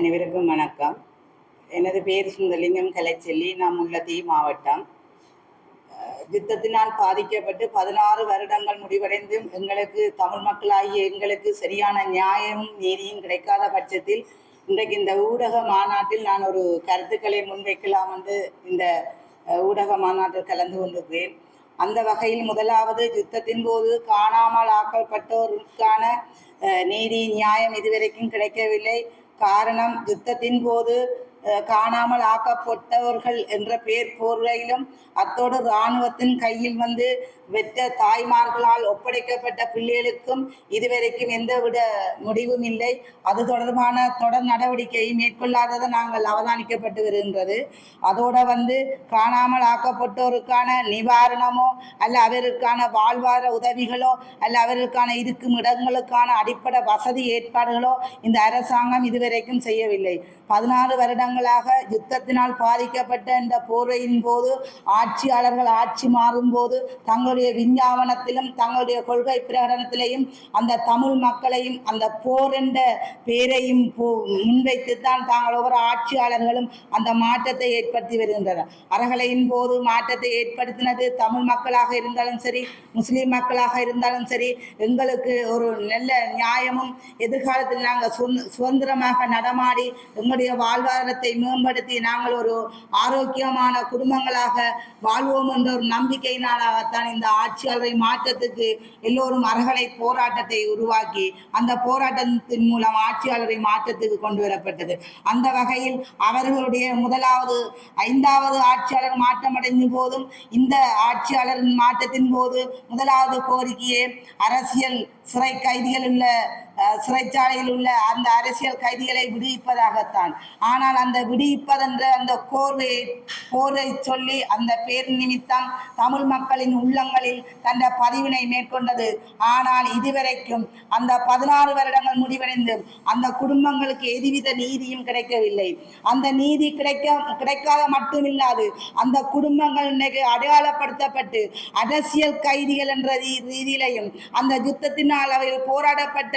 அனைவருக்கும் வணக்கம். எனது பேர் சுந்தலிங்கம் கலைச்செல்லி. நான் முல்லத்தீ மாவட்டம். யுத்தத்தினால் பாதிக்கப்பட்டு பதினாறு வருடங்கள் முடிவடைந்தும் எங்களுக்கு தமிழ் மக்களாகிய எங்களுக்கு சரியான நியாயமும் நீதியும் கிடைக்காத பட்சத்தில் இன்றைக்கு இந்த ஊடக மாநாட்டில் நான் ஒரு கருத்துக்களை முன்வைக்கலாம் என்று இந்த ஊடக மாநாட்டில் கலந்து கொண்டிருக்கிறேன். அந்த வகையில் முதலாவது யுத்தத்தின் போது காணாமல் ஆக்கப்பட்டோருக்கான நீதி நியாயம் இதுவரைக்கும் கிடைக்கவில்லை. காரணம் யுத்தத்தின் போது காணாமல் ஆக்கப்பட்டவர்கள் என்ற பேர் போர்வையிலும் அத்தோடு இராணுவத்தின் கையில் வந்து வெற்ற தாய்மார்களால் ஒப்படைக்கப்பட்ட பிள்ளைகளுக்கும் இதுவரைக்கும் எந்தவித முடிவும் இல்லை. அது தொடர்பான தொடர் நடவடிக்கையை மேற்கொள்ளாததை நாங்கள் அவதானிக்கப்பட்டு வருகின்றது. அதோட வந்து காணாமல் ஆக்கப்பட்டோருக்கான நிவாரணமோ அல்ல அவருக்கான வாழ்வார உதவிகளோ அல்ல அவருக்கான இருக்கும் இடங்களுக்கான அடிப்படை வசதி ஏற்பாடுகளோ இந்த அரசாங்கம் இதுவரைக்கும் செய்யவில்லை. பதினாறு காலங்களாக யுத்தத்தினால் பாதிக்கப்பட்ட இந்த போர்வையின் போது ஆட்சியாளர்கள் ஆட்சி மாறும்போது தங்களுடைய விஞ்ஞாபனத்திலும் தங்களுடைய கொள்கை பிரகடனத்திலையும் அந்த தமிழ் மக்களையும் அந்த போர் என்ற பேரையும் போ- முன்வைத்துத்தான் தாங்கள் ஒவ்வொரு ஆட்சியாளர்களும் அந்த மாற்றத்தை ஏற்படுத்தி வருகின்றனர். அறகலையின் போது மாற்றத்தை ஏற்படுத்தினது தமிழ் மக்களாக இருந்தாலும் சரி முஸ்லீம் மக்களாக இருந்தாலும் சரி எங்களுக்கு ஒரு நல்ல நியாயமும் எதிர்காலத்தில் நாங்கள் சுதந்திரமாக நடமாடி எங்களுடைய வாழ்வாதாரத்தை குடும்பத்தை மேம்படுத்தி நாங்கள் ஒரு ஆரோக்கியமான குடும்பங்களாக வாழ்வோம் என்ற ஒரு நம்பிக்கையினாலாகத்தான் இந்த ஆட்சியாளரை மாற்றத்துக்கு எல்லோரும் அறகலை போராட்டத்தை உருவாக்கி அந்த போராட்டத்தின் மூலம் ஆட்சியாளரை மாற்றத்துக்கு கொண்டு வரப்பட்டது. அந்த வகையில் அவர்களுடைய முதலாவது ஐந்தாவது ஆட்சியாளர் மாற்றமடைந்த போதும் இந்த ஆட்சியாளரின் மாற்றத்தின் போது முதலாவது கோரிக்கையே அரசியல் சிறை கைதிகள் உள்ள சிறைச்சாலையில் உள்ள அந்த அரசியல் கைதிகளை விடுவிப்பதாகத்தான். ஆனால் அந்த அந்த விடுவிப்பதென்ற அந்த கோர்வை போரை சொல்லி அந்த பேர் நிமித்தம் தமிழ் மக்களின் உள்ளங்களில் தந்த பதிவினை மேற்கொண்டது. ஆனால் இதுவரைக்கும் அந்த பதினாறு வருடங்கள் முடிவடைந்து அந்த குடும்பங்களுக்கு எதுவித நீதியும் கிடைக்கவில்லை. அந்த நீதி கிடைக்க கிடைக்காத மட்டுமில்லாது அந்த குடும்பங்கள் இன்னைக்கு அடையாளப்படுத்தப்பட்டு அரசியல் கைதிகள் என்ற ரீதியிலையும் அந்த யுத்தத்தினால் அவர்கள் போராடப்பட்ட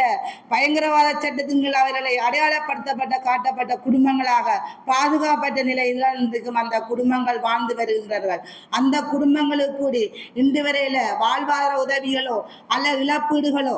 பயங்கரவாத சட்டத்தின் அவர்களை அடையாளப்படுத்தப்பட்ட காட்டப்பட்ட குடும்பங்களாக பாதுகாப்பட்ட நிலையில் இருக்கும் அந்த குடும்பங்கள் வாழ்ந்து வருகின்றார்கள் அந்த குடும்பங்களுக்கு கூடி இன்று வரையில வாழ்வாதார உதவிகளோ அல்ல இழப்பீடுகளோ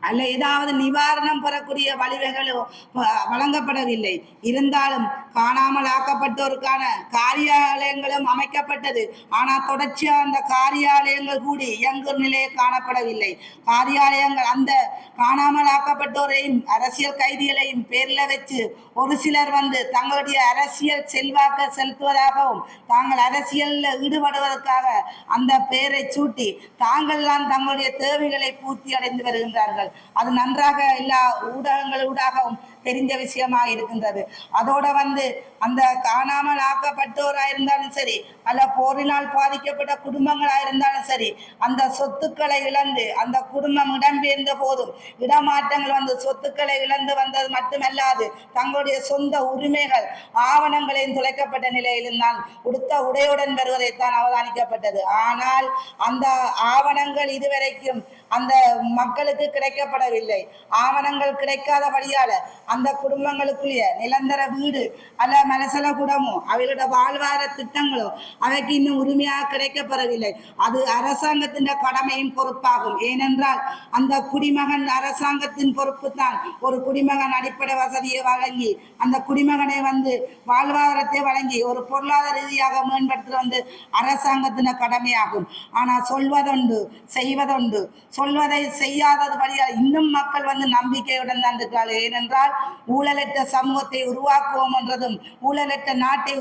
அல்ல ஏதாவது நிவாரணம் பெறக்கூடிய வழிவகைகளோ வ- வழங்கப்படவில்லை. இருந்தாலும் காணாமல் ஆக்கப்பட்டோருக்கான காரியாலயங்களும் அமைக்கப்பட்டது. ஆனால் தொடர்ச்சியாக அந்த காரியாலயங்கள் கூடி இயங்கும் நிலையை காணப்படவில்லை. காரியாலயங்கள் அந்த காணாமல் ஆக்கப்பட்டோரையும் அரசியல் கைதிகளையும் பேரில் வச்சு ஒரு சிலர் வந்து தங்களுடைய அரசியல் செல்வாக்க செலுத்துவதாகவும் தாங்கள் அரசியலில் ஈடுபடுவதற்காக அந்த பெயரை சூட்டி தாங்கள்தான் தங்களுடைய தேவைகளை பூர்த்தி அடைந்து வருகின்றார்கள். அது நன்றாக எல்லா ஊடகங்கள் ஊடாகவும் தெரிஞ்ச விஷயமாக இருக்கின்றது. அதோட வந்து அந்த காணாமல் ஆக்கப்பட்டோரா இருந்தாலும் சரி அல்ல போரினால் பாதிக்கப்பட்ட குடும்பங்களா இருந்தாலும் சரி அந்த சொத்துக்களை இழந்து அந்த குடும்பம் இடம்பெயர்ந்த போதும் இடமாற்றங்கள் வந்து சொத்துக்களை இழந்து வந்தது மட்டுமல்லாது தங்களுடைய சொந்த உரிமைகள் ஆவணங்களையும் துளைக்கப்பட்ட நிலையிலும்தான் உடுத்த உடையுடன் வருவதைத்தான் அவதானிக்கப்பட்டது. ஆனால் அந்த ஆவணங்கள் இதுவரைக்கும் அந்த மக்களுக்கு வைக்கப்படவில்லை ஆவணங்கள் கிடைக்காதபடியால அந்த குடும்பங்களுக்குரிய நிரந்தர வீடு அல்ல மலசல குடமோ அவைகளோட வாழ்வாதார திட்டங்களோ அவைக்கு இன்னும் உரிமையாக கிடைக்கப்பெறவில்லை. அது அரசாங்கத்தின் கடமையும் பொறுப்பாகும். ஏனென்றால் அந்த குடிமகன் அரசாங்கத்தின் பொறுப்பு தான் ஒரு குடிமகன் அடிப்படை வசதியை வழங்கி அந்த குடிமகனை வந்து வாழ்வாதாரத்தை வழங்கி ஒரு பொருளாதார ரீதியாக மேம்படுத்துவது வந்து அரசாங்கத்தின் கடமையாகும். ஆனால் சொல்வதுண்டு செய்வதுண்டு சொல்வதை செய்யாதது வழியாக இன்னும் மக்கள் வந்து நம்பிக்கையுடன் தான் ஏனென்றால் ஊழலற்ற சமூகத்தை உருவாக்குவோம் என்றதும் ஊழலற்ற நாட்டை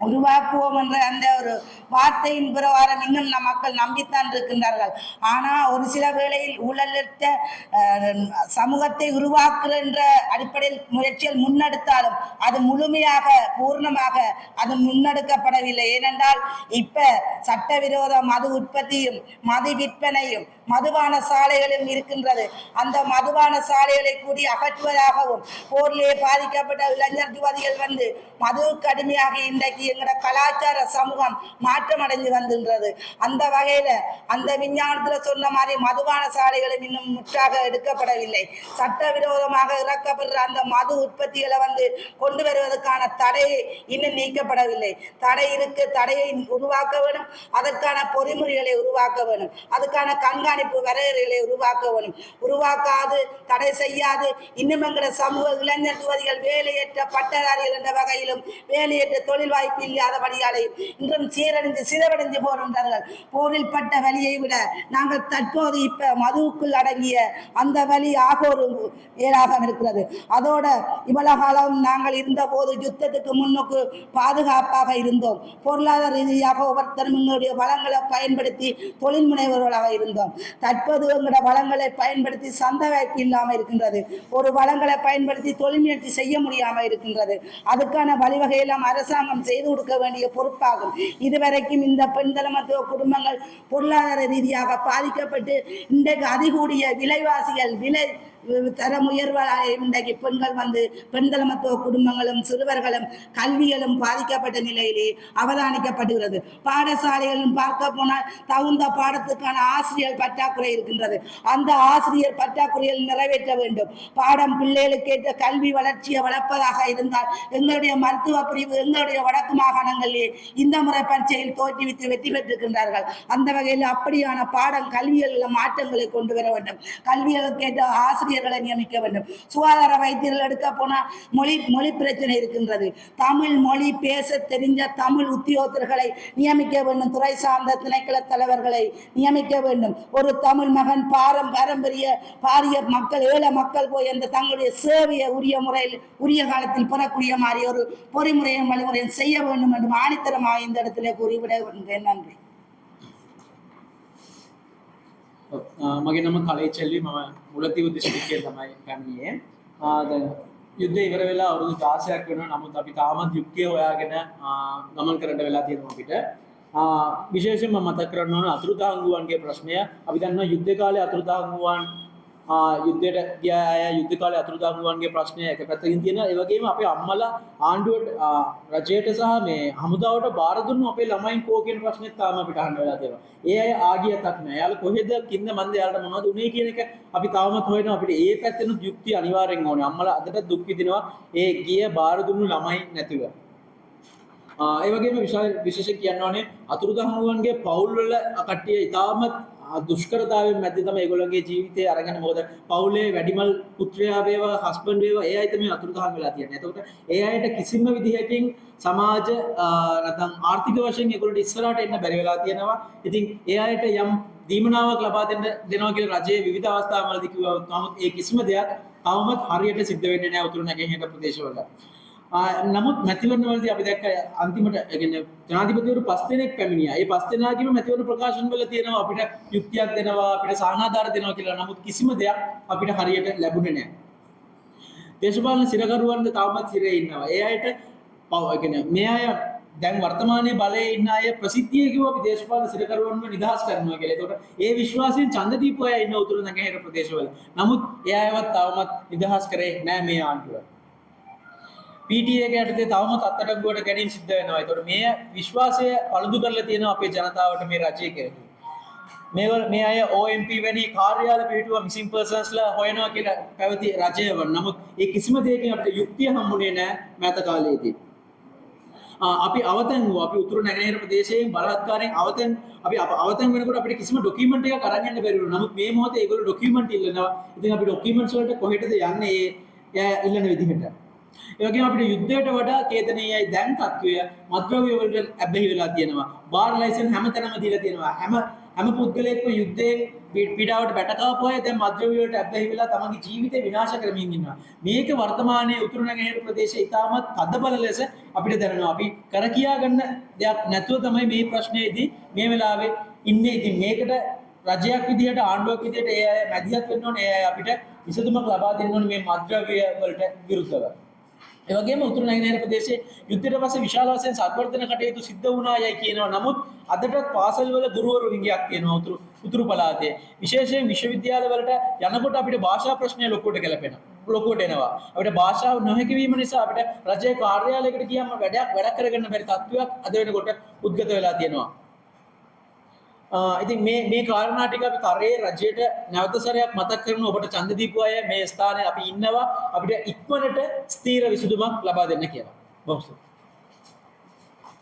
உருவாக்குவோம் என்ற அந்த ஒரு வார்த்தையின் பிரகாரம் இன்னும் நம் மக்கள் நம்பித்தான் இருக்கின்றார்கள். ஆனால் ஒரு சில வேளையில் ஊழலற்ற சமூகத்தை உருவாக்குகின்ற அடிப்படையில் முயற்சிகள் முன்னெடுத்தாலும் அது முழுமையாக பூர்ணமாக அது முன்னெடுக்கப்படவில்லை. ஏனென்றால் இப்ப சட்டவிரோத மது உற்பத்தியும் மது விற்பனையும் மதுபான சாலைகளும் இருக்கின்றது. அந்த மதுபான சாலைகளை கூடி அகற்றுவதாகவும் போரிலே பாதிக்கப்பட்ட இளைஞர் யுவதிகள் வந்து மது கடுமையாக இன்றைக்கு இன்றைக்கு எங்களோட கலாச்சார சமூகம் மாற்றம் அடைஞ்சு வந்துன்றது. அந்த வகையில அந்த விஞ்ஞானத்துல சொன்ன மாதிரி மதுபான சாலைகளும் இன்னும் முற்றாக எடுக்கப்படவில்லை. சட்டவிரோதமாக இறக்கப்படுற அந்த மது உற்பத்திகளை வந்து கொண்டு வருவதற்கான தடை இன்னும் நீக்கப்படவில்லை. தடை இருக்கு தடையை உருவாக்க வேணும். அதற்கான பொறிமுறைகளை உருவாக்க வேணும். அதுக்கான கண்காணிப்பு வரையறைகளை உருவாக்க வேணும். உருவாக்காது தடை செய்யாது. இன்னும் எங்களோட சமூக இளைஞர் துவதிகள் வேலையற்ற பட்டதாரிகள் என்ற வகையிலும் வேலையற்ற தொழில் வாய்ப்பு இல்லாதபடியாலையும் இன்றும் சீரழிந்து சிதவடைந்து போகின்றார்கள் போரில் பட்ட வலியை விட நாங்கள் தற்போது இப்ப மதுவுக்குள் அடங்கிய அந்த வழி ஆகோரு மேலாக இருக்கிறது. அதோட இவ்வளவு காலம் நாங்கள் இருந்த போது யுத்தத்துக்கு முன்னுக்கு பாதுகாப்பாக இருந்தோம். பொருளாதார ரீதியாக ஒவ்வொருத்தரும் எங்களுடைய வளங்களை பயன்படுத்தி தொழில் முனைவர்களாக இருந்தோம். தற்போது எங்களோட வளங்களை பயன்படுத்தி சந்த வாய்ப்பு இல்லாமல் இருக்கின்றது. ஒரு வளங்களை பயன்படுத்தி தொழில் முயற்சி செய்ய முடியாமல் இருக்கின்றது. அதுக்கான வழிவகையெல்லாம் அரசாங்கம் செய்து கொடுக்க வேண்டிய பொறுப்பாகும். இதுவரைக்கும் இந்த பெண் தலைமத்துவ குடும்பங்கள் பொருளாதார ரீதியாக பாதிக்கப்பட்டு இன்றைக்கு அதிகூடிய விலைவாசிகள் விலை தரம் உயர்வாக இன்றைக்கு பெண்கள் வந்து பெண்தளமத்துவ குடும்பங்களும் சிறுவர்களும் கல்விகளும் பாதிக்கப்பட்ட நிலையிலே அவதானிக்கப்படுகிறது. பாடசாலைகளும் பார்க்க போனால் தகுந்த பாடத்துக்கான ஆசிரியர் பற்றாக்குறை இருக்கின்றது. அந்த ஆசிரியர் பற்றாக்குறையில் நிறைவேற்ற வேண்டும். பாடம் பிள்ளைகளுக்கு ஏற்ற கல்வி வளர்ச்சியை வளர்ப்பதாக இருந்தால் எங்களுடைய மருத்துவ பிரிவு எங்களுடைய வடக்கு மாகாணங்களிலே இந்த முறை பரீட்சையில் தோற்றுவித்து வெற்றி பெற்றிருக்கின்றார்கள். அந்த வகையில் அப்படியான பாடம் கல்வியில் மாற்றங்களை கொண்டு வர வேண்டும். கல்விகளுக்கு ஏற்ற ஆசிரியர்களை நியமிக்க வேண்டும். சுகாதார வைத்தியர்கள் எடுக்க போனால் மொழி மொழி பிரச்சனை இருக்கின்றது. தமிழ் மொழி பேச தெரிஞ்ச தமிழ் உத்தியோகத்தர்களை நியமிக்க வேண்டும். துறை சார்ந்த திணைக்கள தலைவர்களை நியமிக்க வேண்டும். ஒரு தமிழ் மகன் பாரம் பாரம்பரிய பாரிய மக்கள் ஏழை மக்கள் போய் அந்த தங்களுடைய சேவையை உரிய முறையில் உரிய காலத்தில் பெறக்கூடிய மாதிரி ஒரு பொறிமுறையும் வழிமுறையும் செய்ய வேண்டும் என்று ஆணித்தரமாக இந்த இடத்திலே கூறிவிட வருகின்றேன் நன்றி. මගේ නම කලේ චෙල්ලි මම මුලතිව දිස්ත්‍රික්කයේ තමයි පැමිණියේ. ආ දැන් යුද්ධය ඉවර වෙලා අවුරුදු 16ක් වෙනවා. නමුත් අපි තාමත් යුක්තිය හොයාගෙන ආ, ගමන් කරන්න වෙලා තියෙනවා අපිට. ආ, විශේෂයෙන්ම මතක් කරන්න ඕන අතුරුදහන්ගුවන්ගේ ප්‍රශ්නය. අපි දන්නවා යුද්ධ කාලේ අතුරුදහන්ගුවන් ආ, යුද්ධයට ගිය අය යුද්ධ කාලේ අතුරුදහන්ගුවන්ගේ ප්‍රශ්නය එක පැත්තකින් තියෙනවා. ඒ වගේම අපේ අම්මලා ආණ්ඩුවට ආ, රජයට සහ මේ හමුදාවට බාර දුන්නු අපේ ළමයින් කෝ කියන ප්‍රශ්නෙත් තාම අපිට අහන්න වෙලා තියෙනවා. ඒ අය ආගිය තක් නෑ. යාළුවා කොහෙද කින්න මන්ද යාළුවට මොනවද උනේ කියන එක අපි තාමත් හොයනවා. අපිට ඒ පැත්තෙනුත් යුක්තිය අනිවාර්යෙන් ඕනේ. අම්මලා අදට දුක් විඳිනවා ඒ ගිය බාර දුන්නු ළමයි නැතිව. ආ, ඒ වගේම විශාල විශේෂ කියන්න ඕනේ අතුරුදහනුවන්ගේ පවුල්වල කට්ටිය ඉතාමත් ආ, දුෂ්කරතාවයෙන් මැද්දේ තමයි ඒගොල්ලන්ගේ ජීවිතය අරගෙන මොකද පවුලේ වැඩිමල් පුත්‍රයා වේවා හස්බන්ඩ් වේවා ඒ අය තමයි අතුරුදහන් වෙලා තියෙන්නේ. එතකොට ඒ අයට කිසිම විදිහකින් සමාජ ආ, නැත්නම් ආර්ථික වශයෙන් ඒගොල්ලන්ට ඉස්සරහට එන්න බැරි වෙලා තියෙනවා. ඉතින් ඒ අයට යම් දීමනාවක් ලබා දෙන්න දෙනවා කියලා රජයේ විවිධ අවස්ථාවලදී කිව්වා. නමුත් ඒ කිසිම දෙයක් තවමත් හරියට සිද්ධ වෙන්නේ නැහැ උතුරු නැගෙනහිර ප්‍රදේශවල. ආ, නමුත් මැතිවරණ වලදී අපි දැක්ක අන්තිමට ඒ කියන්නේ ජනාධිපතිවරු පස් දෙනෙක් පැමිණියා. ඒ පස් දෙනාගේම මැතිවරණ ප්‍රකාශන වල තියෙනවා අපිට යුක්තියක් දෙනවා, අපිට සහනාධාර දෙනවා කියලා. නමුත් කිසිම දෙයක් අපිට හරියට ලැබුණේ නැහැ. දේශපාලන සිරකරුවන්ද තවමත් සිරේ ඉන්නවා. ඒ අයට පව ඒ කියන්නේ මේ අය දැන් වර්තමානයේ බලයේ ඉන්න අය ප්‍රසිද්ධිය කිව්ව අපි දේශපාලන සිරකරුවන්ව නිදහස් කරනවා කියලා. ඒකට ඒ විශ්වාසයෙන් ඡන්ද දීපු අය ඉන්න උතුරු නැගෙනහිර ප්‍රදේශවල. නමුත් ඒ අයවත් තවමත් නිදහස් කරේ නැහැ මේ ආණ්ඩුව. PTA එක යටතේ තවමත් අත්අඩංගුවට ගැනීම සිද්ධ වෙනවා. ඒතකොට මේ විශ්වාසය පළුදු කරලා තියෙනවා අපේ ජනතාවට මේ රජය කෙරෙහි. මේවල මේ අය OMP වැනි කාර්යාල පිටුව මිසින් පර්සන්ස්ලා හොයනවා කියලා පැවති රජය වන. නමුත් ඒ කිසිම දෙයකින් අපිට යුක්තිය හම්බුනේ නැහැ මෑත කාලයේදී. ආ, අපි අවතැන් වූ අපි උතුරු නැගෙනහිර ප්‍රදේශයෙන් බලහත්කාරයෙන් අවතැන් අපි අප අවතැන් වෙනකොට අපිට කිසිම ඩොකියුමන්ට් එකක් අරන් යන්න බැරි වුණා. නමුත් මේ මොහොතේ ඒගොල්ලෝ ඩොකියුමන්ට් ඉල්ලනවා. ඉතින් අපි ඩොකියුමන්ට්ස් වලට කොහෙටද යන්නේ ඒ එයා ඉල්ලන විදිහට. ඒ වගේම අපිට යුද්ධයට වඩා කේතනීයයි දැන් තත්වය මත්ද්‍රව්‍ය වලට ඇබ්බැහි වෙලා තියෙනවා. බාර් ලයිසන් හැමතැනම දීලා තියෙනවා. හැම හැම පුද්ගලයෙක්ම යුද්ධයෙන් පී- පීඩාවට බැටකාපු අය දැන් මත්ද්‍රව්‍ය වලට ඇබ්බැහි වෙලා තමන්ගේ ජීවිතේ විනාශ කරමින් ඉන්නවා. මේක වර්තමානයේ උතුරු නැගෙනහිර ප්‍රදේශයේ ඉතාමත් තදබල ලෙස අපිට දැනෙනවා. අපි කර කියා ගන්න දෙයක් නැතුව තමයි මේ ප්‍රශ්නයේදී මේ වෙලාවේ ඉන්නේ. ඉතින් මේකට රජයක් විදිහට ආණ්ඩුවක් විදිහට ඒ අය මැදිහත් වෙන්න ඕනේ. ඒ අය අපිට විසඳුමක් ලබා දෙන්න ඕනේ මේ මත්ද්‍රව්‍ය වලට විරුද්ධව. ඒ වගේම උතුරු නැගෙනහිර ප්‍රදේශයේ යුද්ධයට පස්සේ විශාල වශයෙන් සංවර්ධන කටයුතු සිද්ධ වුණා යයි කියනවා. නමුත් අදටත් පාසල් වල ගුරුවරු හිඟයක් තියෙනවා උතුරු උතුරු පළාතේ විශේෂයෙන් විශ්වවිද්‍යාලවලට යනකොට අපිට භාෂා ප්‍රශ්නය ලොකුවට ගැලපෙනවා. ලොකුවට එනවා. අපිට භාෂාව නොහැකි වීම නිසා අපිට රජයේ කාර්යාලයකට ගියාම වැඩක් වැඩක් කරගන්න බැරි තත්ත්වයක් අද වෙනකොට උද්ගත වෙලා තියෙනවා. ආ, ඉතින් මේ මේ කාරණා ටික අපි කරේ රජයට නැවත සැරයක් මතක් කරන ඔබට ඡන්ද දීපු අය මේ ස්ථානයේ අපි ඉන්නවා අපිට ඉක්මනට ස්ථීර විසඳුමක් ලබා දෙන්න කියලා. බොහොම ස්තුතියි.